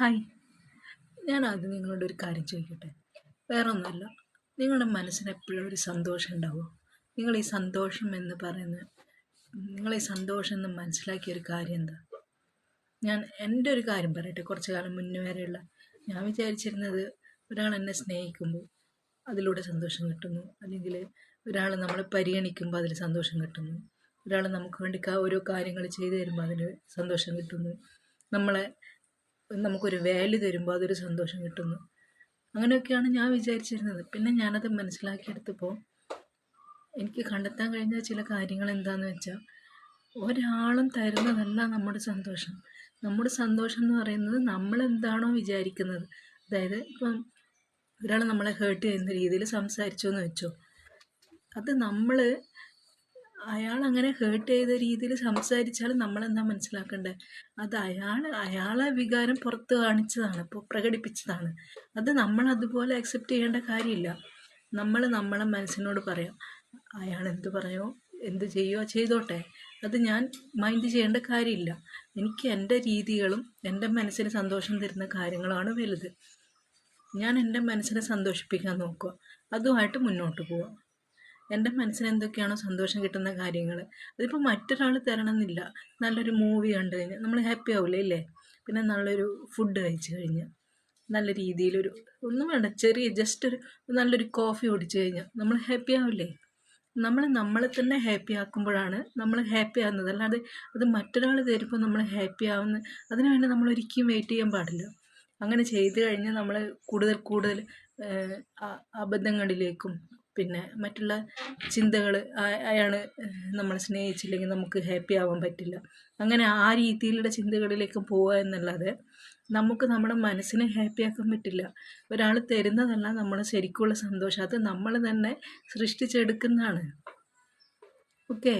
Hi. ഞാൻ ആദ്യം നിങ്ങളോട് ഒരു കാര്യം ചോദിക്കട്ടെ? വേറെ ഒന്നുമല്ല നിങ്ങളുടെ മനസ്സിന് എപ്പോഴും ഒരു സന്തോഷം ഉണ്ടാവുമോ? നിങ്ങൾ ഈ സന്തോഷം എന്ന് പറയുന്ന നിങ്ങൾ ഈ സന്തോഷം എന്ന് മനസ്സിലാക്കിയ ഒരു കാര്യം എന്താ? ഞാൻ എന്റെ ഒരു കാര്യം പറയട്ടെ കുറച്ച് കാലം മുന്നേ വരെയുള്ള. ഞാൻ വിചാരിച്ചിരുന്നത് ഒരാൾ എന്നെ സ്നേഹിക്കുമ്പോൾ അതിലൂടെ സന്തോഷം കിട്ടുന്നു. അല്ലെങ്കിൽ ഒരാൾ നമ്മളെ പരിഗണിക്കുമ്പോൾ അതിൽ സന്തോഷം കിട്ടുന്നു. ഒരാൾ നമുക്ക് വേണ്ടി ഓരോ കാര്യങ്ങൾ ചെയ്തു തരുമ്പോൾ അതിന് സന്തോഷം കിട്ടുന്നു. നമ്മളെ നമുക്കൊരു വാല്യൂ തരുമ്പോൾ അതൊരു സന്തോഷം കിട്ടുന്നു. അങ്ങനെയൊക്കെയാണ് ഞാൻ വിചാരിച്ചിരുന്നത്. പിന്നെ ഞാനത് മനസ്സിലാക്കിയെടുത്തപ്പോൾ എനിക്ക് കണ്ടെത്താൻ കഴിഞ്ഞ ചില കാര്യങ്ങൾ എന്താണെന്ന് വെച്ചാൽ ഒരാളും തരുന്നതല്ല നമ്മുടെ സന്തോഷം. നമ്മുടെ സന്തോഷം എന്ന് പറയുന്നത് നമ്മൾ എന്താണോ വിചാരിക്കുന്നത്. അതായത് ഇപ്പം ഒരാൾ നമ്മളെ ഹേർട്ട് ചെയ്യുന്ന രീതിയിൽ സംസാരിച്ചു എന്ന് വെച്ചോ. അത് നമ്മൾ അയാൾ അങ്ങനെ ഹേർട്ട് ചെയ്ത രീതിയിൽ സംസാരിച്ചാൽ നമ്മളെന്താ മനസ്സിലാക്കേണ്ടത് അത് അയാൾ അയാളെ വികാരം പുറത്ത് കാണിച്ചതാണ് ഇപ്പോൾ പ്രകടിപ്പിച്ചതാണ്. അത് നമ്മൾ അതുപോലെ അക്സെപ്റ്റ് ചെയ്യേണ്ട കാര്യമില്ല. നമ്മൾ നമ്മളെ മനസ്സിനോട് പറയാം അയാൾ എന്ത് പറയോ? എന്ത് ചെയ്യുമോ ചെയ്തോട്ടെ. അത് ഞാൻ മൈൻഡ് ചെയ്യേണ്ട കാര്യമില്ല. എനിക്ക് എന്റെ രീതികളും എന്റെ മനസ്സിന് സന്തോഷം തരുന്ന കാര്യങ്ങളാണ് വലുത്. ഞാൻ എന്റെ മനസ്സിനെ സന്തോഷിപ്പിക്കാൻ നോക്കുക. അതുമായിട്ട് മുന്നോട്ട് പോവുക. എന്റെ മനസ്സിന് എന്തൊക്കെയാണോ സന്തോഷം കിട്ടുന്ന കാര്യങ്ങൾ അതിപ്പോൾ മറ്റൊരാൾ തരണമെന്നില്ല. നല്ലൊരു മൂവി കണ്ടു കഴിഞ്ഞാൽ നമ്മൾ ഹാപ്പി ആവില്ലേ ഇല്ലേ? പിന്നെ നല്ലൊരു ഫുഡ് കഴിച്ചു കഴിഞ്ഞാൽ നല്ല രീതിയിലൊരു ഒന്നും വേണ്ട ചെറിയ ജസ്റ്റ് ഒരു നല്ലൊരു കോഫി കുടിച്ചു കഴിഞ്ഞാൽ നമ്മൾ ഹാപ്പി ആവില്ലേ നമ്മൾ നമ്മളെ തന്നെ ഹാപ്പി ആക്കുമ്പോഴാണ് നമ്മൾ ഹാപ്പി ആകുന്നത് അല്ലാതെ അത് മറ്റൊരാൾ തരുമ്പോൾ നമ്മൾ ഹാപ്പി ആവുന്ന അതിനുവേണ്ടി നമ്മൾ ഒരിക്കലും വെയിറ്റ് ചെയ്യാൻ പാടില്ല. അങ്ങനെ ചെയ്തു കഴിഞ്ഞാൽ നമ്മൾ കൂടുതൽ കൂടുതൽ അബദ്ധങ്ങളിലേക്കും പിന്നെ മറ്റുള്ള ചിന്തകൾ അയാൾ നമ്മളെ സ്നേഹിച്ചില്ലെങ്കിൽ നമുക്ക് ഹാപ്പി ആവാൻ പറ്റില്ല. അങ്ങനെ ആ രീതിയിലുള്ള ചിന്തകളിലേക്ക് പോവുക എന്നല്ലാതെ നമുക്ക് നമ്മുടെ മനസ്സിനെ ഹാപ്പി ആക്കാൻ പറ്റില്ല. ഒരാൾ തരുന്നതല്ല നമ്മൾ ശരിക്കുള്ള സന്തോഷം. അത് നമ്മൾ തന്നെ സൃഷ്ടിച്ചെടുക്കുന്നതാണ്. ഓക്കേ